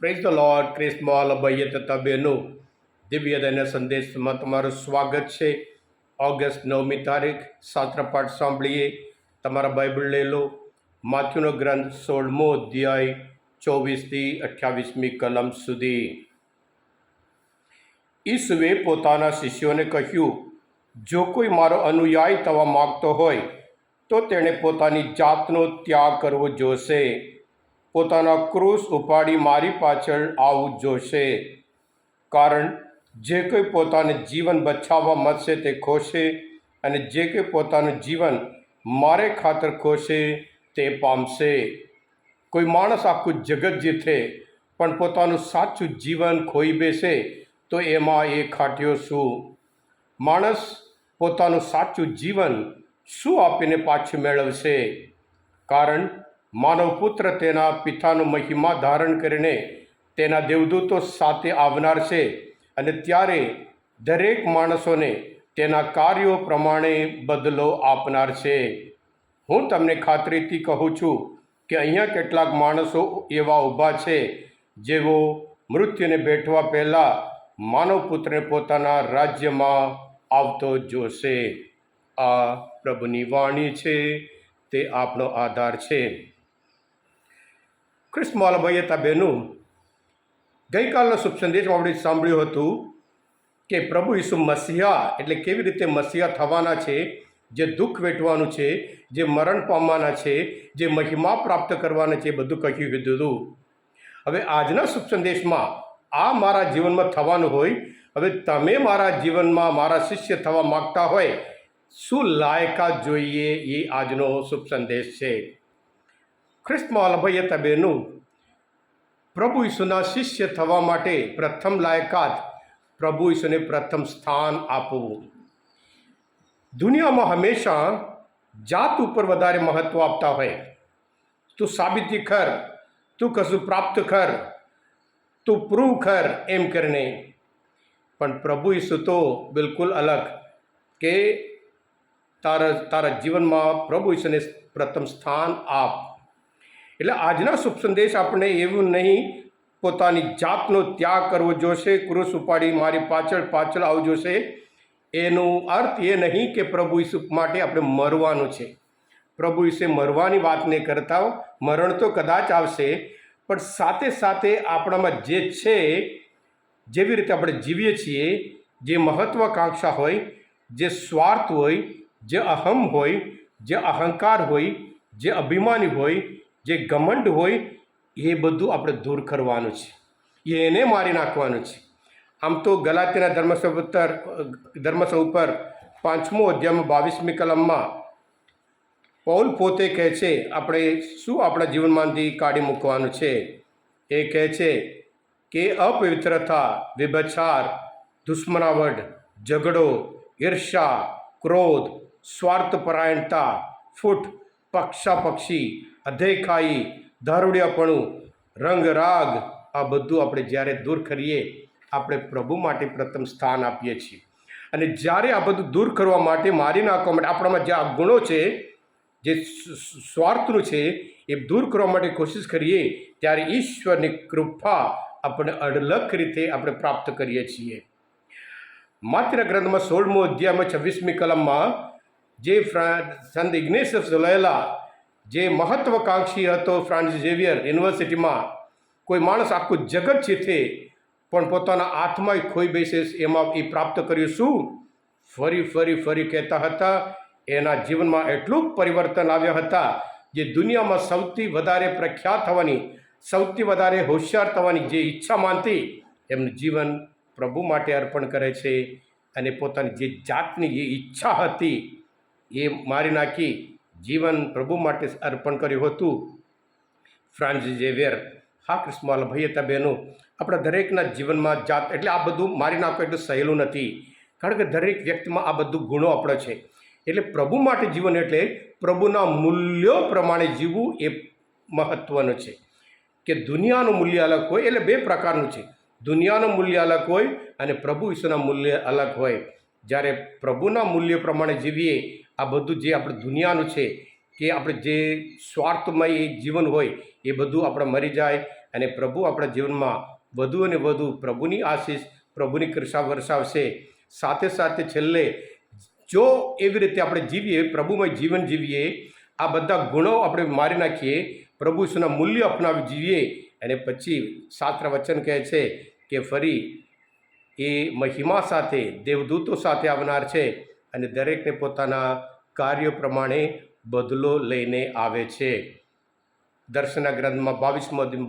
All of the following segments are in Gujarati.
પ્રેઝ ધ લોર્ડ ક્રિસ્મોલ અભય તથા દિવ્ય દૈન્ય સંદેશમાં તમારું સ્વાગત છે. ઓગસ્ટ નવમી તારીખ, શાસ્ત્રપાઠ સાંભળીએ. તમારા બાઇબલ લઈ લો. માથ્યુનો ગ્રંથ સોળમો અધ્યાય, ચોવીસથી અઠ્યાવીસમી કલમ સુધી. ઈસુએ પોતાના શિષ્યોને કહ્યું, જો કોઈ મારો અનુયાયી થવા માગતો હોય, તો તેણે પોતાની જાતનો ત્યાગ કરવો જોશે. પોતાના ક્રૂસ ઉપાડી મારી પાછળ આવવું જોશે. કારણ જે કોઈ પોતાનું જીવન બચાવવા મળશે તે ખોશે અને જે કોઈ પોતાનું જીવન મારે ખાતર ખોશે તે પામશે. કોઈ માણસ આખું જગત જીતે પણ પોતાનું સાચું જીવન ખોઈ બેસે તો એમાં એ ખાટ્યો શું? માણસ પોતાનું સાચું જીવન શું આપીને પાછું મેળવશે? કારણ માનવ પુત્ર તેના પિતાનો મહિમા ધારણ કરીને તેના દેવદૂતો સાથે આવનાર છે અને ત્યારે દરેક માણસોને તેના કાર્યો પ્રમાણે બદલો આપનાર છે. હું તમને ખાતરીથી કહું છું કે અહીંયા કેટલાક માણસો એવા ઊભા છે જેઓ મૃત્યુને બેઠવા પહેલાં માનવપુત્રને પોતાના રાજ્યમાં આવતો જોશે. આ પ્રભુની વાણી છે, તે આપણો આધાર છે. ખ્રિસ્મોલભાઈએ તા બહેનું ગઈકાલનો શુભ સંદેશમાં આપણે સાંભળ્યું હતું કે પ્રભુ ઈસુ મસીહા એટલે કેવી રીતે મસીહા થવાના છે, જે દુઃખ વેઠવાનું છે, જે મરણ પામવાના છે, જે મહિમા પ્રાપ્ત કરવાના છે એ બધું કહ્યું કીધું હતું. હવે આજના શુભ સંદેશમાં આ મારા જીવનમાં થવાનું હોય, હવે તમે મારા જીવનમાં મારા શિષ્ય થવા માગતા હોય, શું લાયકાત જોઈએ એ આજનો શુભ સંદેશ છે? ખ્રિસ્તમાં અલભયત બેનું પ્રભુ ઈસુના શિષ્ય થવા માટે પ્રથમ લાયકાત પ્રભુ ઈસુને પ્રથમ સ્થાન આપવું. દુનિયામાં હંમેશા જાત ઉપર વધારે મહત્ત્વ આપતા હોય. તું સાબિતી કર તું કશું પ્રાપ્ત કર તું પ્રૂવ કર એમ કરીને. પણ પ્રભુ ઈસુ તો બિલકુલ અલગ કે તારા તારા જીવનમાં પ્રભુ ઈસુને પ્રથમ સ્થાન આપ. એટલે આજના શુભ સંદેશ આપણે એવું નહીં, પોતાની જાતનો ત્યાગ કરવો જોશે, ક્રુસ ઉપાડી મારી પાછળ પાછળ આવવું જોશે એનો અર્થ એ નહીં કે પ્રભુ ઈસુ માટે આપણે મરવાનું છે. પ્રભુ ઈસે મરવાની વાત નહીં કરતા મરણ તો કદાચ આવશે, પણ સાથે સાથે આપણામાં જે છે, જેવી રીતે આપણે જીવીએ છીએ, જે મહત્વાકાંક્ષા હોય, જે સ્વાર્થ હોય, જે અહમ હોય, જે અહંકાર હોય, જે અભિમાની હોય જે ઘમંડ હોય એ બધું આપણે દૂર કરવાનું છે. એને મારી નાખવાનું છે. આમ તો ગલાતીના ધર્મસ ઉપર ધર્મસ ઉપર પાંચમો અધ્યાયમાં બાવીસમી કલમમાં પૌલ પોતે કહે છે, આપણે શું આપણા જીવનમાંથી કાઢી મૂકવાનું છે? એ કહે છે કે, અપવિત્રતા વિભચાર દુશ્મનાવટ, ઝઘડો ઈર્ષા ક્રોધ, સ્વાર્થપરાયણતા, ફૂટ, પક્ષાપક્ષી અધેખાઈ દારૂડિયાપણું રંગરાગ આ બધું આપણે જ્યારે દૂર કરીએ, આપણે પ્રભુ માટે પ્રથમ સ્થાન આપીએ છીએ. અને જ્યારે આ બધું દૂર કરવા માટે, મારી નાખવા માટે, આપણામાં જે આ ગુણો છે, જે સ્વાર્થનું છે, એ દૂર કરવા માટે કોશિશ કરીએ, ત્યારે ઈશ્વરની કૃપા આપણે અડલખ રીતે આપણે પ્રાપ્ત કરીએ છીએ. માત્ર ગ્રંથમાં સોળમો અધ્યાયમાં છવ્વીસમી કલમમાં જે સંત ઇગ્નેશ લોયલા જે મહત્વકાંક્ષી હતો ફ્રાન્સિસ ઝેવિયર યુનિવર્સિટીમાં. કોઈ માણસ આખું જગત જીતે પણ પોતાના આત્માય ખોઈ બેસે એમાં એ પ્રાપ્ત કર્યું શું? ફરી ફરી ફરી કહેતા હતા, એના જીવનમાં એટલું પરિવર્તન આવ્યા હતા, જે દુનિયામાં સૌથી વધારે પ્રખ્યાત થવાની, સૌથી વધારે હોશિયાર થવાની જે ઈચ્છા માનતી, એમનું જીવન પ્રભુ માટે અર્પણ કરે છે. અને પોતાની જે જાતની જે ઈચ્છા હતી, એ મારી નાખી. જીવન પ્રભુ માટે અર્પણ કર્યું હતું. ફ્રાન્સ ઝેવિયર, હા કૃષ્ણવાલા ભાઈ હતા બહેનો આપણા દરેકના જીવનમાં જાત, એટલે આ બધું મારી નાખો એટલું સહેલું નથી. કારણ કે દરેક વ્યક્તિમાં આ બધું ગુણો આપણો છે. એટલે પ્રભુ માટે જીવન એટલે પ્રભુના મૂલ્યો પ્રમાણે જીવવું એ મહત્ત્વનું છે. કે દુનિયાનું મૂલ્ય અલગ હોય, એટલે બે પ્રકારનું છે. દુનિયાનું મૂલ્ય અલગ હોય અને પ્રભુ ઈશ્વરના મૂલ્ય અલગ હોય. જ્યારે પ્રભુના મૂલ્ય પ્રમાણે જીવીએ, આ બધું જે આપણે દુનિયાનું છે, કે આપણે જે સ્વાર્થમય જીવન હોય, એ બધું આપણે મરી જાય અને પ્રભુ આપણા જીવનમાં વધુ અને વધુ પ્રભુની આશીષ, પ્રભુની કૃષા વરસાવશે. સાથે સાથે છેલ્લે, જો એવી રીતે આપણે જીવીએ, પ્રભુમય જીવન જીવીએ, આ બધા ગુણો આપણે મારી નાખીએ, પ્રભુ શુના મૂલ્ય અપનાવી જીવીએ, અને પછી શાસ્ત્ર વચન કહે છે કે ફરી એ મહિમા સાથે, દેવદૂતો સાથે આવનાર છે અને દરેકને પોતાના કાર્યો પ્રમાણે બદલો લઈને આવે છે. દર્શના ગ્રંથમાં બાવીસમો દિન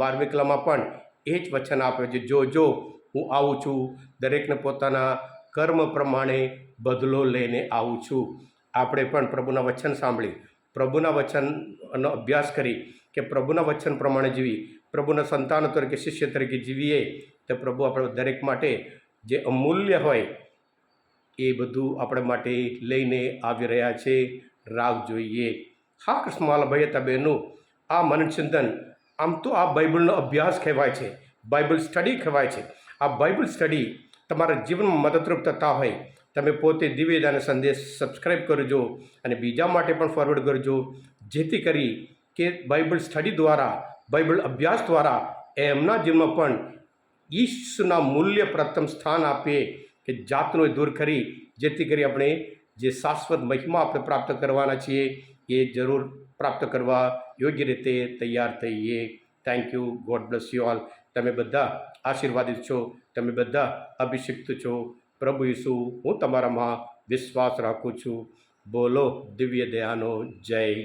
પણ એ જ વચન આપે છે, જો જો, હું આવું છું, દરેકને પોતાના કર્મ પ્રમાણે બદલો લઈને આવું છું. આપણે પણ પ્રભુના વચન સાંભળી. પ્રભુના વચનનો અભ્યાસ કરી કે પ્રભુના વચન પ્રમાણે જીવી. પ્રભુના સંતાનો તરીકે, શિષ્ય તરીકે જીવીએ તો પ્રભુ આપણે દરેક માટે જે અમૂલ્ય હોય એ બધું આપણે માટે લઈને આવી રહ્યા છે. રાગ જોઈએ. હા કૃષ્ણવાલા તબેનું આ મનચિંતન આમ તો આ બાઇબલનો અભ્યાસ કહેવાય છે. બાઇબલ સ્ટડી કહેવાય છે. આ બાઇબલ સ્ટડી તમારા જીવનમાં મદદરૂપ થતા હોય. તમે પોતે દિવ્યદાન સંદેશ સબસ્ક્રાઈબ કરજો અને બીજા માટે પણ ફોરવર્ડ કરજો, જેથી કરી કે બાઇબલ સ્ટડી દ્વારા, બાઇબલ અભ્યાસ દ્વારા એમના જીવનમાં પણ ઈશ્વરના મૂલ્ય પ્રથમ સ્થાન આપીએ કે જાતનો દૂર કરી, જેથી કરી આપણે જે શાશ્વત મહિમા આપણે પ્રાપ્ત કરવાના છીએ, એ જરૂર પ્રાપ્ત કરવા યોગ્ય રીતે તૈયાર થઈએ. Thank you God bless you all તમે બધા આશીર્વાદિત છો, તમે બધા અભિષિક્ત છો. પ્રભુ ઈસુ, હું તમારામાં વિશ્વાસ રાખું છું. બોલો દિવ્ય દયાનો જય